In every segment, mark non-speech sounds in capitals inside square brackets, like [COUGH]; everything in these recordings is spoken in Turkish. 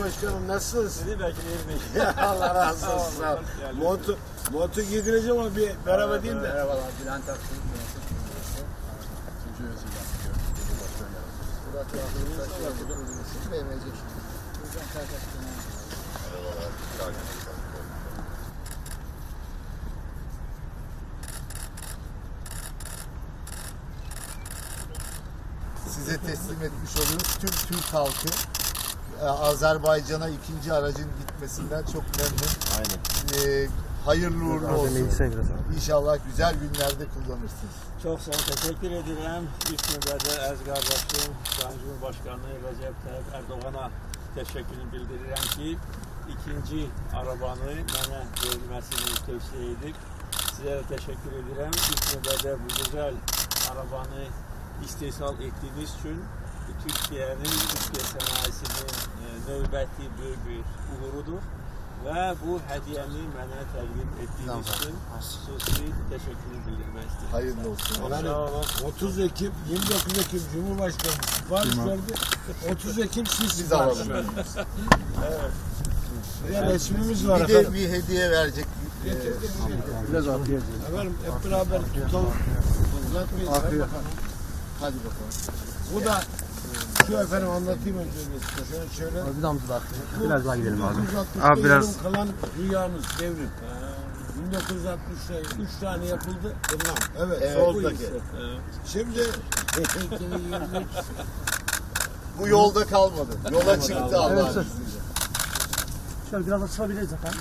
Sayın Başkanım nasılsınız? Sizi bekleyelim. [LAUGHS] Allah razı olsun. Sağ ol. Yani- Montu, montu giydireceğim ama bir merhaba diyeyim de. Merhabalar, Bülent Yağmur'un. Buradan. Size teslim etmiş oluyoruz. Tüm Türk halkı Azerbaycan'a ikinci aracın gitmesinden çok memnun. Aynen. E, hayırlı uğurlu olsun. İnşallah güzel günlerde kullanırsınız. Çok sağ olun, teşekkür ederim. İlk növbədə əziz qardaşım, Sayın Cumhurbaşkanı Recep Tayyip Erdoğan'a teşekkürünü bildirirəm ki, ikinci arabanı mənə verilməsini tövsiyə edib. Sizə də təşəkkür edirəm. İlk növbədə bu gözəl arabanı istehsal etdiyiniz üçün Türkiyənin, Türkiyə sənayesinin e, növbəti böyük bir uğurudur. Və bu hədiyyəni mənə təqdim etdiyiniz üçün xüsusi təşəkkürümü bildirmək istəyirəm. Hayırlı olsun. Yani 30 Ekim, 29 Ekim Cumhurbaşkanı sipariş verdi. 30 Ekim siz Siz sipariş alalım. verdiniz. Bir de resmimiz var Bir de efendim. bir hediye verecek. Biraz afiyet Efendim hep beraber tutalım. Uzatmayın. Hadi bakalım. Bu da şu efendim anlatayım önce isterseniz şöyle. Bir damızı daha. Biraz daha gidelim abi. 1960'da Abi biraz- kalan rüyamız devrim. 1960'da 3 tane yapıldı. Bunlar. Evet, Evet, soldaki. Şimdi 2023 Bu yolda kalmadı. Yola çıktı Allah'ın Evet. izniyle. Şöyle biraz açılabiliriz efendim.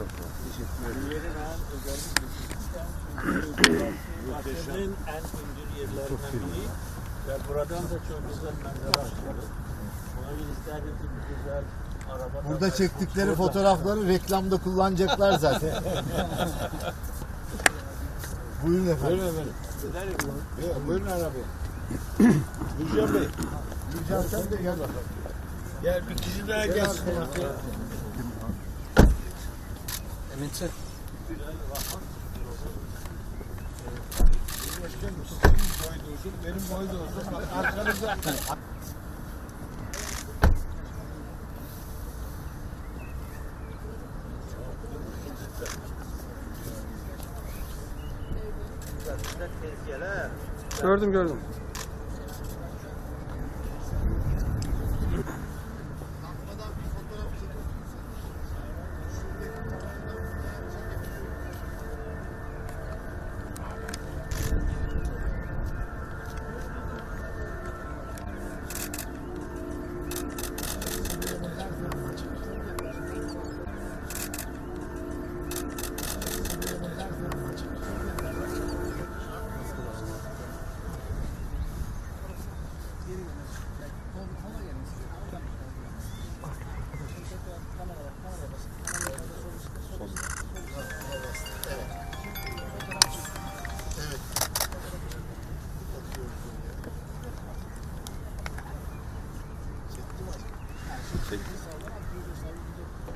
En incir yerlerinden biri ve buradan da çok güzel manzara açılır. Ona bir isterdim ki bu güzel araba Burada çektikleri fotoğrafları reklamda kullanacaklar zaten. [LAUGHS] Buyurun efendim. Buyurun efendim. Ya, Buyurun arabaya. [CLEARS THROAT] Bey. Gülcan sen de gel bakalım. Gel bir kişi daha gelsin. Benim boy da arkanızda. Gördüm gördüm.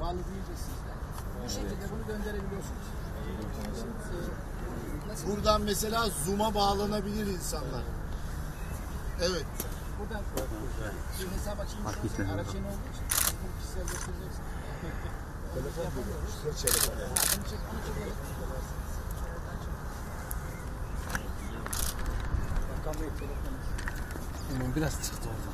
Bağlı deyince sizden. Bu şekilde bunu gönderebiliyorsunuz. Buradan mesela Zoom'a bağlanabilir insanlar. Evet. Buradan bir hesap olsa araç yeni olduğu için bunu kişisel göstereceksin. Ha, bunu çek, bunu çekelim. Biraz çıktı oradan.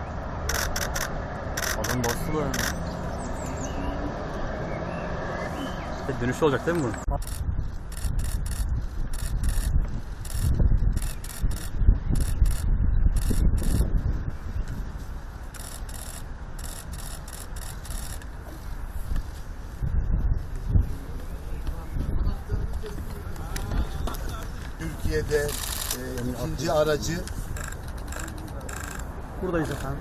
Adam bastı da. İşte dönüş olacak değil mi bunun? Türkiye'de e, ikinci aracı. Buradayız efendim.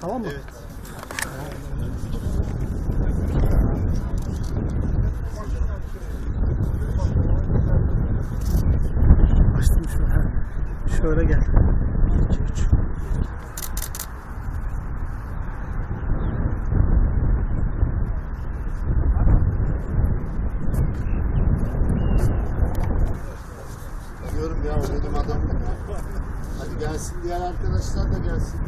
Tamam mı? Evet. Açtım şöyle. Şöyle gel. 2 3. Diyorum ya o benim adamım ya. Hadi gelsin diğer arkadaşlar da gelsin.